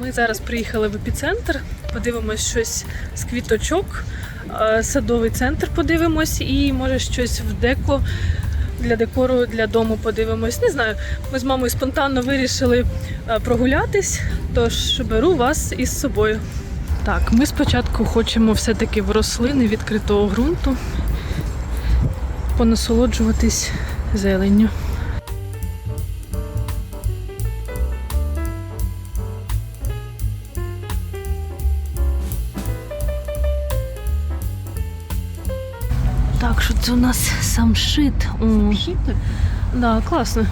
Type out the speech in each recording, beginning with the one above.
Ми зараз приїхали в епіцентр, подивимось щось з квіточок, садовий центр подивимось і може щось в деко для декору для дому подивимось. Не знаю. Ми з мамою спонтанно вирішили прогулятись, тож беру вас із собою. Так, ми спочатку хочемо все-таки в рослини відкритого ґрунту понасолоджуватись зеленню. Це у нас самшит. Самшит? Да, класно.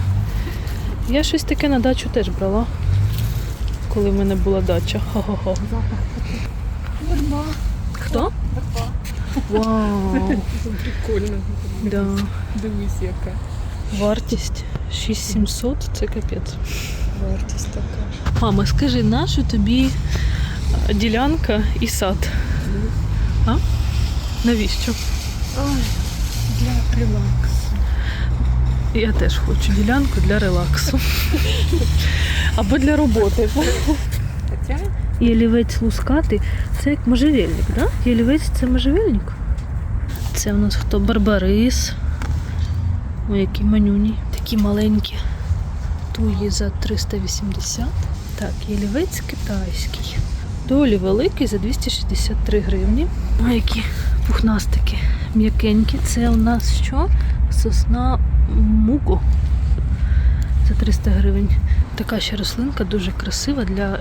Я щось таке на дачу теж брала, коли в мене була дача. Хо-хо-хо. Верба. Хто? Вау! Прикольно. Да. Дивись, яка Вартість 6700 це капець. вартість така. Мама, скажи, нащо тобі е, ділянка і сад? А? Навіщо? Ой, для релаксу. Я теж хочу ділянку для релаксу. Або для роботи. Ялівець лускатий це як можжевельник, так? Да? Ялівець це можжевельник. Це у нас хто? Барбарис. Ой, які манюні. Такі маленькі. Туї за 380. Так, ялівець китайський. Доволі великий за 263 гривні. Ой, які пухнастики м'якенькі. Це у нас що? Сосна муко. За 300 гривень. Така ще рослинка дуже красива для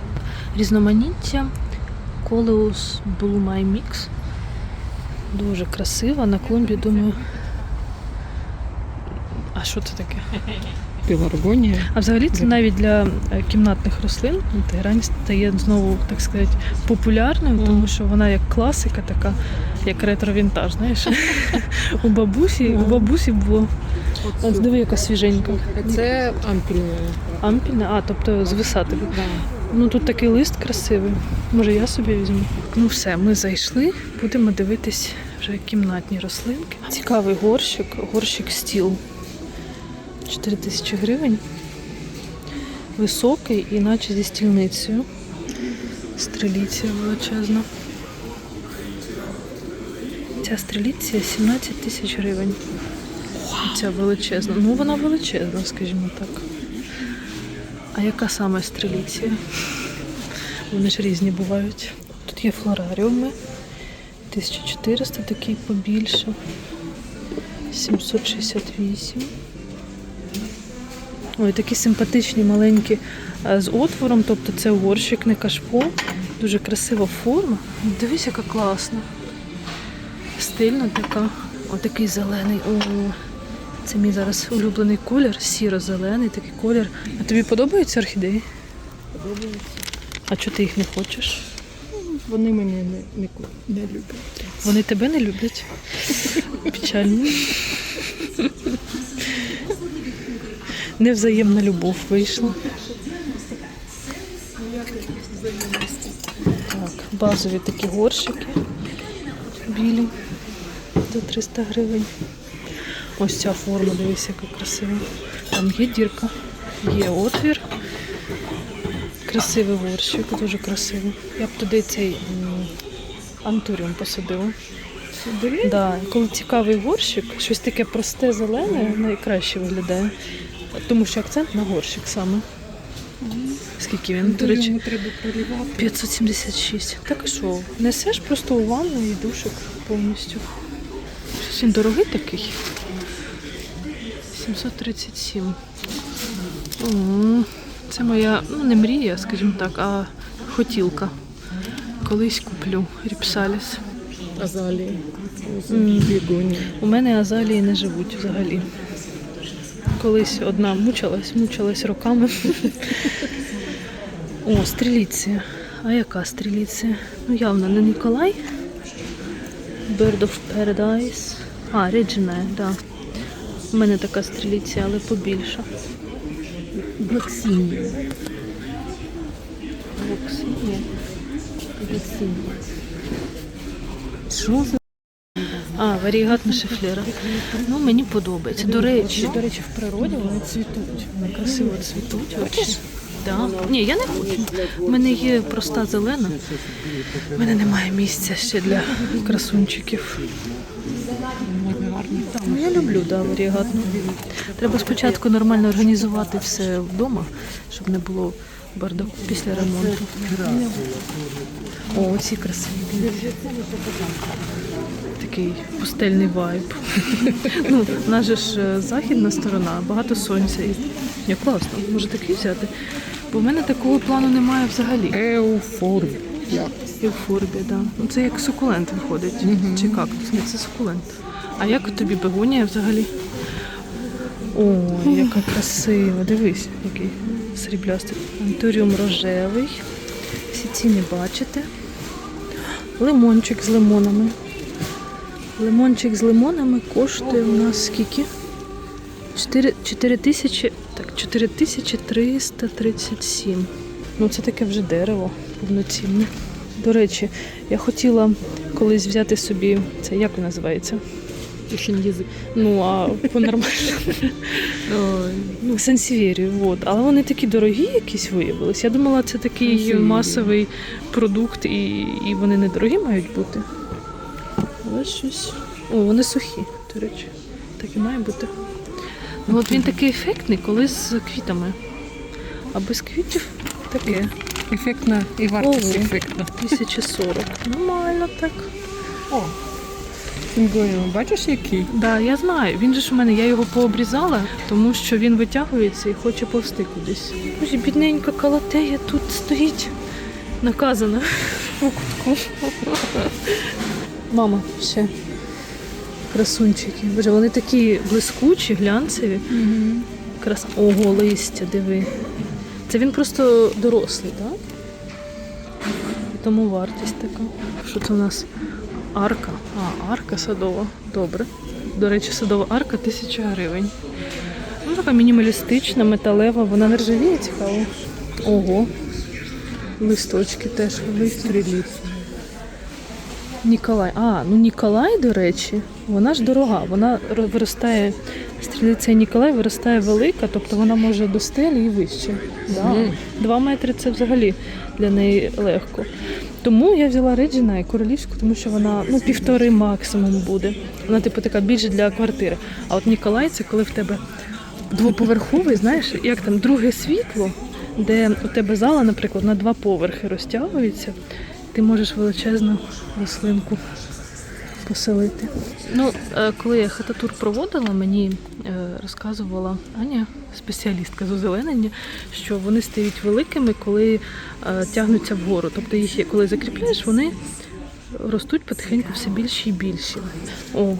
різноманіття. Колеус Blue My Mix. Дуже красива. На клумбі, думаю. А що це таке? Пеларгонія. А взагалі це навіть для е, кімнатних рослин грань стає знову, так сказати, популярною, Мгм. тому що вона як класика, така, як ретро-вінтаж, знаєш. У бабусі, у бабусі було. От диви, яка свіженька. Це ампільна. Ампільна, а, тобто звисати. Ну тут такий лист красивий. Може я собі візьму. Ну все, ми зайшли. Будемо дивитись вже кімнатні рослинки. Цікавий горщик, горщик стіл. 4 тисячі гривень. Високий, іначе зі стільницею. Стреліція величезна. Ця стреліція 17 тисяч гривень. Ця величезна. Ну вона величезна, скажімо так. А яка саме стреліція? Вони ж різні бувають. Тут є флораріуми. 1400 такий побільше. 768. Ой, такі симпатичні маленькі е, з отвором, тобто це горщик, не кашпо. Дуже красива форма. Дивись, яка класна. Стильна така. Отакий зелений. О, це мій зараз улюблений колір, сіро-зелений такий колір. А тобі подобаються орхідеї? Подобається. А чого ти їх не хочеш? Вони мене не, не, не люблять. Вони тебе не люблять. Печально. Невзаємна любов вийшла. Так, базові такі горщики. Білі за 300 гривень. Ось ця форма, дивись, яка красива. Там є дірка, є отвір. Красивий горщик, дуже красивий. Я б туди цей антуріум посадила. Да, коли цікавий горщик, щось таке просте зелене найкраще виглядає. Тому що акцент на горщик саме. Скільки він, до речі, треба проливати. 576. Так і що? Несеш просто у ванну і душик повністю. Щось він дорогий такий. 737. М, Це моя, ну не мрія, скажімо так, а хотілка. Колись куплю ріпсаліс. Азалії. У мене азалії не живуть взагалі. Колись одна мучилась, мучилась роками. О, стріліція. А яка стріліція? Ну, явно не Ніколай. Bird of Paradise. А, Реджина, так. Да. У мене така стріліція, але побільша. Блаксінія. Боксія. Блаксінія. Що за? Варігатна шифлера. Ну, мені подобається. До речі, до речі, в природі вони цвітуть. Вони красиво цвітуть. Бачиш? Да. Ні, я не хочу. У мене є проста зелена. У мене немає місця ще для красунчиків. Ну, я люблю да, варігатну. Треба спочатку нормально організувати все вдома, щоб не було бардаку після ремонту. О, ці красиві. Такий пустельний вайб. ну, у нас же ж е, західна сторона, багато сонця. І... Ні, класно, може такий взяти. Бо в мене такого плану немає взагалі. Еуфорія. Євфорбі, да. Ну, це як сукулент виходить. Чи кактус? Ні, це сукулент. А як тобі бегонія взагалі? О, яка красива. Дивись, який сріблястий. Антуріум рожевий. Всі ціни бачите. Лимончик з лимонами. Лимончик з лимонами коштує у нас скільки? 4, 4 тисячі, так, 4337. Ну, це таке вже дерево повноцінне. До речі, я хотіла колись взяти собі це як він називається? Язик. Ну, а по-нормальному. Ну, от. Але вони такі дорогі якісь виявилися. Я думала, це такий масовий продукт, і, і вони недорогі мають бути. Але щось. О, вони сухі, до речі. Так і має бути. Ну, от він такий ефектний, коли з квітами. А без квітів таке. Ефектна і вартість Ого. ефектна. 1040. Нормально так. О. Сингоєво, бачиш який? Да, я знаю. Він же ж у мене, я його пообрізала, тому що він витягується і хоче повсти кудись. Боже, бідненька калатея тут стоїть. Наказана у кутку. Мама, ще. Красунчики. Боже, вони такі блискучі, глянцеві. Крас... Ого, листя, диви. Це він просто дорослий, так? Тому вартість така. Що це у нас? Арка. А, арка садова. Добре. До речі, садова арка 1000 гривень. Ну, така мінімалістична, металева, вона не ржавіє цікаво. Ого. Листочки теж великі. Ніколай. А, ну Ніколай, до речі, вона ж дорога. Вона виростає, стрілиця Ніколай виростає велика, тобто вона може до стелі і вище. Да. Два метри це взагалі для неї легко. Тому я взяла Реджіна і королівську, тому що вона ну, півтори максимум буде. Вона, типу, така більше для квартири. А от Ніколай це коли в тебе двоповерховий, знаєш, як там друге світло, де у тебе зала, наприклад, на два поверхи розтягується, ти можеш величезну рослинку поселити. Ну, е, коли я хататур проводила, мені е, розказувала Аня, спеціалістка з озеленення, що вони стають великими, коли е, тягнуться вгору. Тобто їх, коли закріпляєш, вони ростуть потихеньку все більші і більші. О,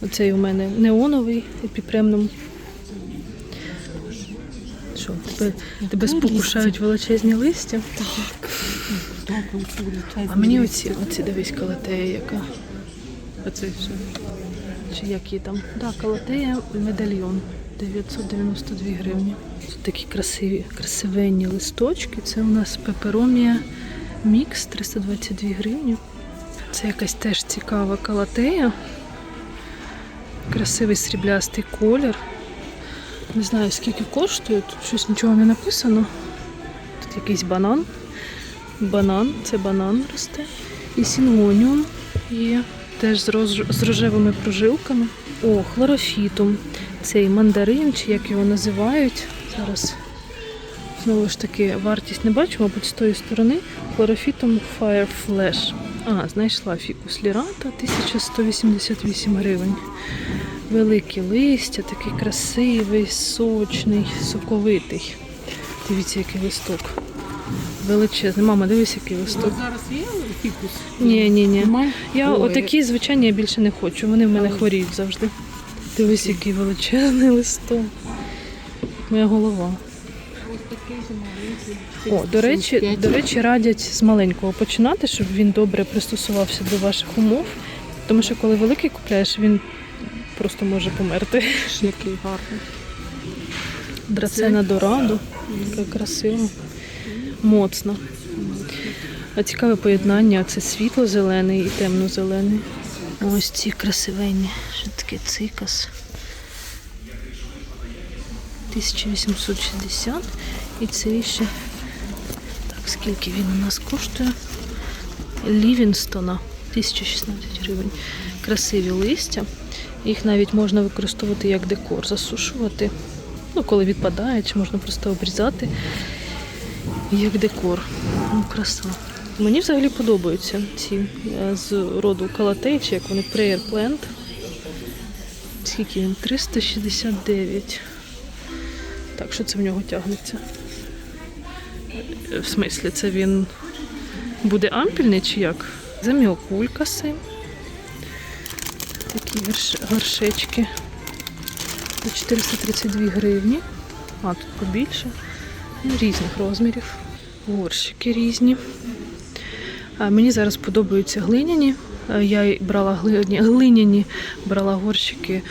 оцей у мене неоновий епіпремнум. Що, тебе, тебе спокушають величезні листя? А мені оці, оці дивись, калатея яка. Оце все. Чи як її там? Да, калатея медальйон. 992 гривні. Тут такі красиві, красивенні листочки. Це у нас пеперомія мікс 322 гривні. Це якась теж цікава калатея. Красивий сріблястий колір. Не знаю скільки коштує, тут щось нічого не написано. Тут якийсь банан. Банан, це банан росте. І сінгоніум є теж з, роз... з рожевими прожилками. О, хлорофітум. Цей мандарин, чи як його називають. Зараз знову ж таки вартість не бачу, мабуть, з тої сторони. Хлорофітум Fire Flash. А, знайшла фікус лірата 1188 гривень. Великі листя, такий красивий, сочний, соковитий. Дивіться, який листок. Величезний. Мама, дивись, який листок. Зараз є фікус? Ні, ні, ні. Я отакі звичайні я більше не хочу. Вони в мене хворіють завжди. Дивись, який величезний листок. Моя голова. О, до речі, до речі, радять з маленького починати, щоб він добре пристосувався до ваших умов. Тому що коли великий купляєш, він просто може померти. Який гарний. Драцена дораду. Яка красива. Моцна. А цікаве поєднання це світло-зелений і темно-зелений. Ось ці красивенні. Що таке цикас. 1860. І цей ще скільки він у нас коштує? Лівінстона 1016 гривень. Красиві листя. Їх навіть можна використовувати як декор, засушувати. Ну, коли відпадають, можна просто обрізати як декор. Ну, краса. Мені взагалі подобаються ці е, з роду калатей, чи як вони Prayer Plant. Скільки він? 369. Так, що це в нього тягнеться? В смислі, це він буде ампільний чи як? Заміокулькаси. Такі горш- горшечки. По 432 гривні. А, тут побільше. Різних розмірів. Горщики різні. Мені зараз подобаються глиняні. Я брала глиняні, брала горщики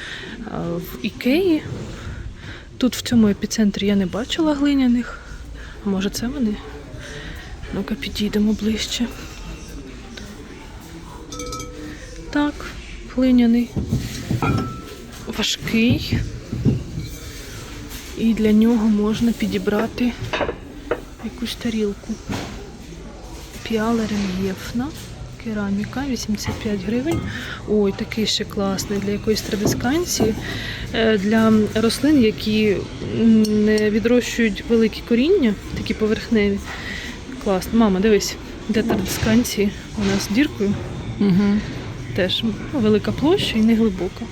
в Ікеї. Тут в цьому епіцентрі я не бачила глиняних. Може, це вони? Ну-ка, підійдемо ближче. Так, глиняний. Важкий. І для нього можна підібрати якусь тарілку. Піала рельєфна. Кераміка 85 гривень. Ой, такий ще класний для якоїсь традисканції. Е, Для рослин, які не відрощують великі коріння, такі поверхневі. Класно. Мама, дивись, де традисканції у нас з діркою. Угу. Теж велика площа і не глибока.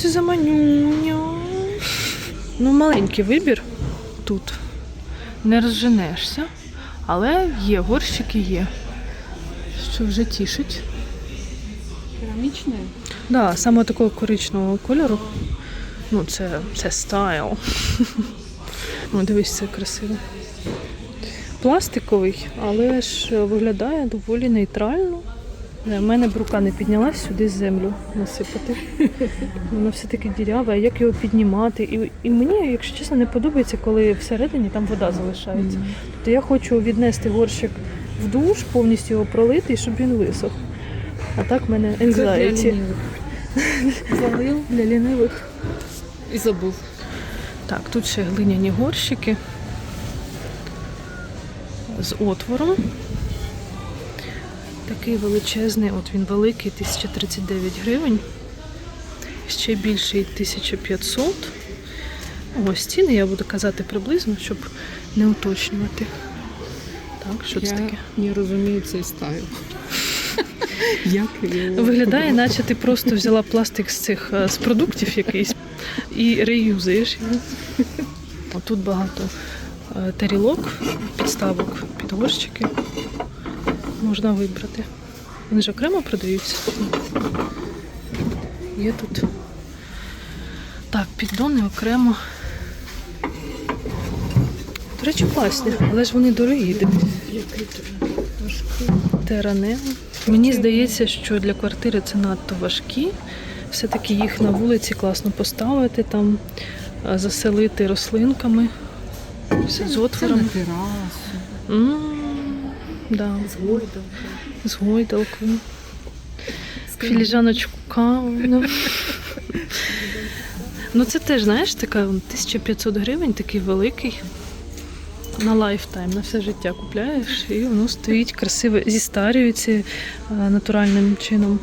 Це за манюня? Ну, маленький вибір тут. Не розженешся, але є, горщики є. Що вже тішить. Керамічне? Да, саме такого коричневого кольору. Ну, це, це стайл. Ну, дивись, це красиво. Пластиковий, але ж виглядає доволі нейтрально. У мене б рука не піднялась сюди землю насипати. Воно все таки діряве, а як його піднімати? І, і мені, якщо чесно, не подобається, коли всередині там вода залишається. Тобто я хочу віднести горщик в душ, повністю його пролити, і щоб він висох. А так в мене anxiety. Залив Для лінивих. і забув. Так, тут ще глиняні горщики з отвором. Такий величезний, от він великий, 1039 гривень. Ще більший 1500. Ось ціни я буду казати приблизно, щоб не уточнювати. Так, що це Я таке? не розумію цей стайл. Як його Виглядає, наче ти просто взяла пластик з цих е, з продуктів якийсь і реюзаєш його. Отут багато е, тарілок, підставок, під горщики. Можна вибрати. Вони ж окремо продаються. Є тут. Так, піддони окремо. До речі, класні, але ж вони дорогі. Теранео. Мені здається, що для квартири це надто важкі. Все-таки їх на вулиці класно поставити, там заселити рослинками. Все з Це на отвором. терасу. Да, З гойдом. з гойдалкою. Філіжаночку кави. ну. Ну це теж, знаєш, така 1500 гривень, такий великий. На лайфтайм, на все життя купляєш, і воно стоїть красиво, зістарюється е, натуральним чином.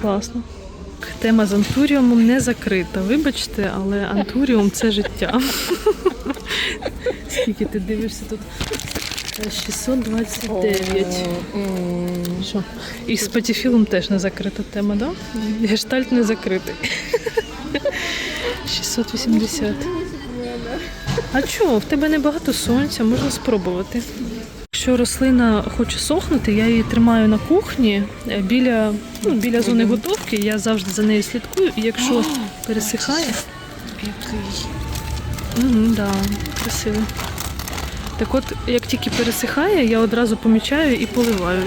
Класно. Тема з антуріумом не закрита. Вибачте, але антуріум це життя. Скільки ти дивишся тут? Е, 629. Що? І з патіфілом теж не закрита тема, так? Да? Гештальт не закритий. 680. А чого? В тебе небагато сонця, можна спробувати. Якщо рослина хоче сохнути, я її тримаю на кухні е, біля, ну, біля зони готовки. Я завжди за нею слідкую, і якщо пересихає, Який. угу, да, красиво. Так от, як тільки пересихає, я одразу помічаю і поливаю.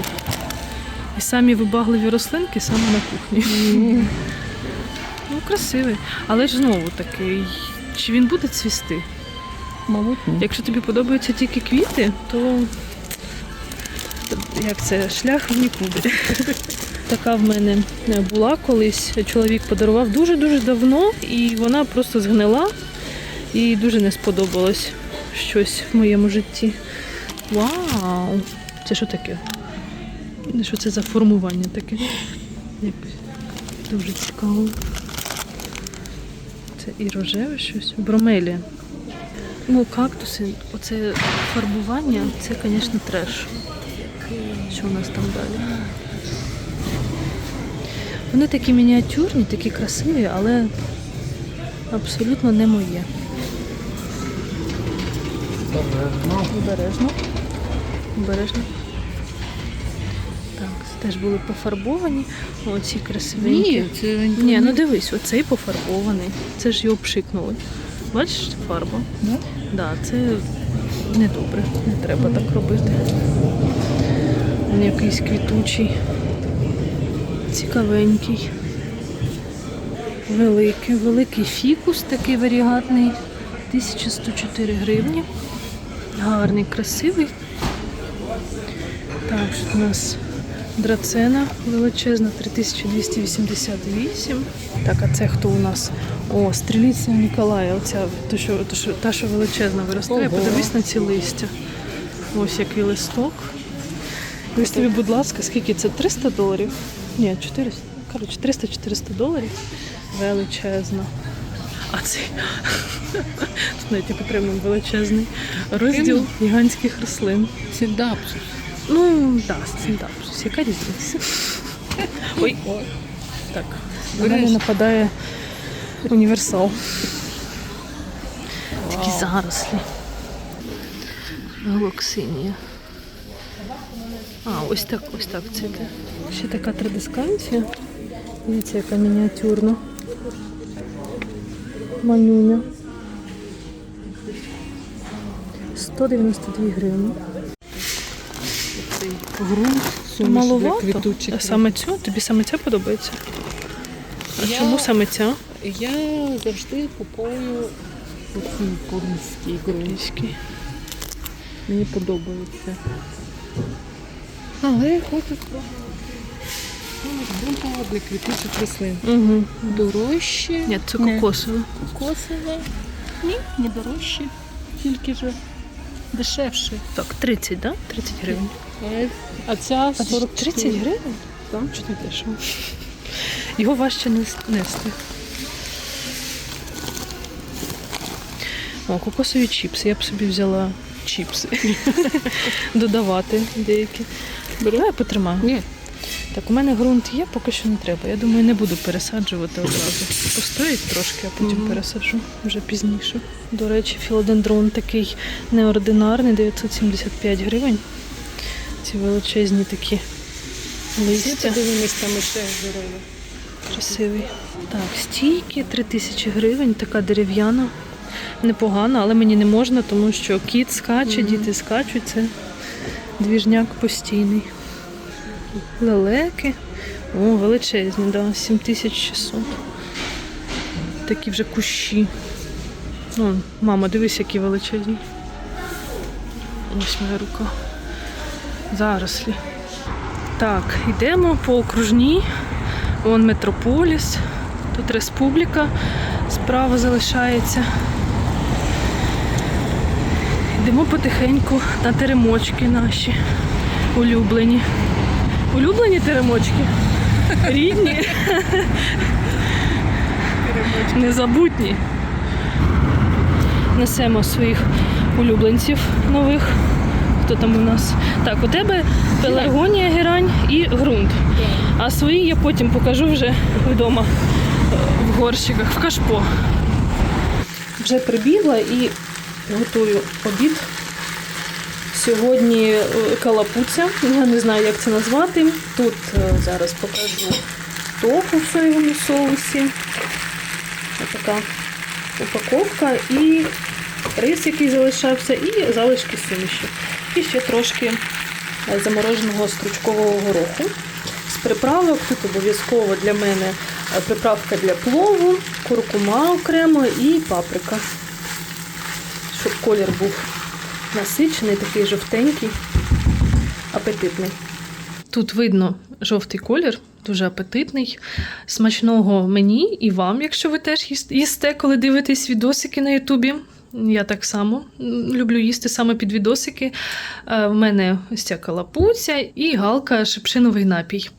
І самі вибагливі рослинки саме на кухні. Ну, красивий. Але ж знову таки, чи він буде цвісти? Мабуть, ні. Якщо тобі подобаються тільки квіти, то як це шлях в нікуди. Така в мене була колись. Чоловік подарував дуже-дуже давно, і вона просто згнила і дуже не сподобалось. Щось в моєму житті. Вау! Це що таке? Що це за формування таке? Дуже цікаво. Це і рожеве щось. Бромелія. Ну, кактуси, оце фарбування, це, звісно, треш. Що у нас там далі? Вони такі мініатюрні, такі красиві, але абсолютно не моє. Обережно. Обережно. Так, це теж були пофарбовані. Оці красивенькі. Ні, це Ні, ну дивись, оцей пофарбований. Це ж його пшикнули. Бачиш фарба? Да? Да, це недобре. Не треба так робити. Він якийсь квітучий, цікавенький. Великий, великий фікус, такий варігатний. 1104 гривні. Гарний, красивий. Так, що у нас драцена величезна, 3288. Так, а це хто у нас? О, стріліця Ніколая, оця, то, що, то, що, та, що величезна виростає. Подивись на ці листя. Ось який листок. Ось тобі, будь ласка, скільки це? 300 доларів? Ні, 400. Коротше, 300-400 доларів. Величезна. А цей тут навіть потрібен величезний розділ гігантських рослин. Сідапсус. Ну, да, стендапсус. Яка різниця? Ой, Ой. так. На мене нападає універсал. Такі зарослі. Галоксинія. А, ось так, ось так. Це ще така традисканція. Дивіться, яка мініатюрна. Манюня. 192 гривні. Цей ґрунт суміш квітучих. А саме цю? Тобі саме ця подобається? А Я- чому саме ця? Я завжди купую оцей корейський ґрунт. Мені подобається. Але я хочу спробувати. Ґрунт для квітучих рослин. Угу. Дорожче. Ні, це кокосове. Кокосове. Ні, не дорожче. Тільки ж дешевше. Так, 30, да? 30 гривень. А ця 40 30 гривень? Так, чи не дешево? Його важче нести. О, кокосові чіпси. Я б собі взяла чіпси. Додавати деякі. Давай я потримаю. Ні. Так, у мене ґрунт є, поки що не треба. Я думаю, не буду пересаджувати одразу. Постоїть трошки, а потім пересаджу вже пізніше. До речі, філодендрон такий неординарний, 975 гривень. Ці величезні такі листя. Подивимось там ще здорове. Красивий. Так, стійки 3000 гривень, така дерев'яна. Непогана, але мені не можна, тому що кіт скаче, діти скачуть. Це двіжняк постійний. Лелеки. О, величезні, да, 7600. Такі вже кущі. О, мама, дивись, які величезні. Ось моя рука. Зарослі. Так, йдемо по окружній. Вон Метрополіс, тут Республіка справа залишається. Йдемо потихеньку на теремочки наші улюблені. Улюблені теремочки? Рідні. Незабутні. Несемо своїх улюбленців нових. Хто там у нас? Так, у тебе пеларгонія, герань і ґрунт. А свої я потім покажу вже вдома е, в горщиках, в кашпо. Вже прибігла і готую обід. Сьогодні е, калапуця, я не знаю, як це назвати. Тут е, зараз покажу тофу в соєвому соусі. Така упаковка і рис, який залишався, і залишки суміші. І ще трошки е, замороженого стручкового гороху. З приправок тут обов'язково для мене приправка для плову, куркума окремо і паприка. Щоб колір був насичений, такий жовтенький, апетитний. Тут видно жовтий колір, дуже апетитний. Смачного мені і вам, якщо ви теж їсте, коли дивитесь відосики на Ютубі. Я так само люблю їсти саме під відосики. Е, В мене ось ця калапуця і галка шипшиновий напій.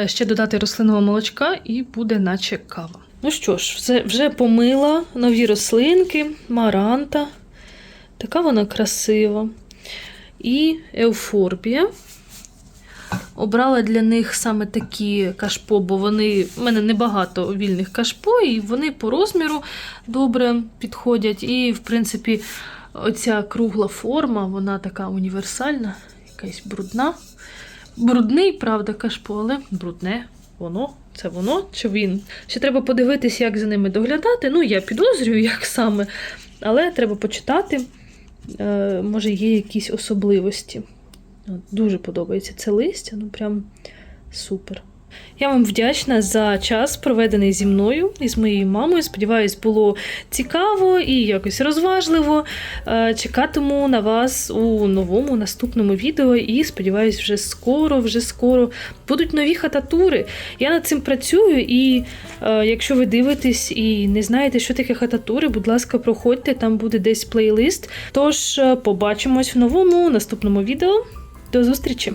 Е, Ще додати рослинного молочка і буде наче кава. Ну що ж, вже, вже помила нові рослинки, маранта. Така вона красива. І еуфорбія. Обрала для них саме такі кашпо, бо вони в мене небагато вільних кашпо, і вони по розміру добре підходять. І, в принципі, оця кругла форма, вона така універсальна, якась брудна. Брудний, правда, кашпо, але брудне. Воно, це воно чи він. Ще треба подивитись, як за ними доглядати. Ну, я підозрюю, як саме, але треба почитати. Е, може, є якісь особливості. Дуже подобається це листя, ну прям супер. Я вам вдячна за час, проведений зі мною і з моєю мамою. Сподіваюсь, було цікаво і якось розважливо. Е, Чекатиму на вас у новому наступному відео. І сподіваюсь, вже скоро, вже скоро будуть нові хататури. Я над цим працюю, і е, якщо ви дивитесь і не знаєте, що таке хататури, будь ласка, проходьте, там буде десь плейлист. Тож е, побачимось в новому наступному відео. До зустрічі!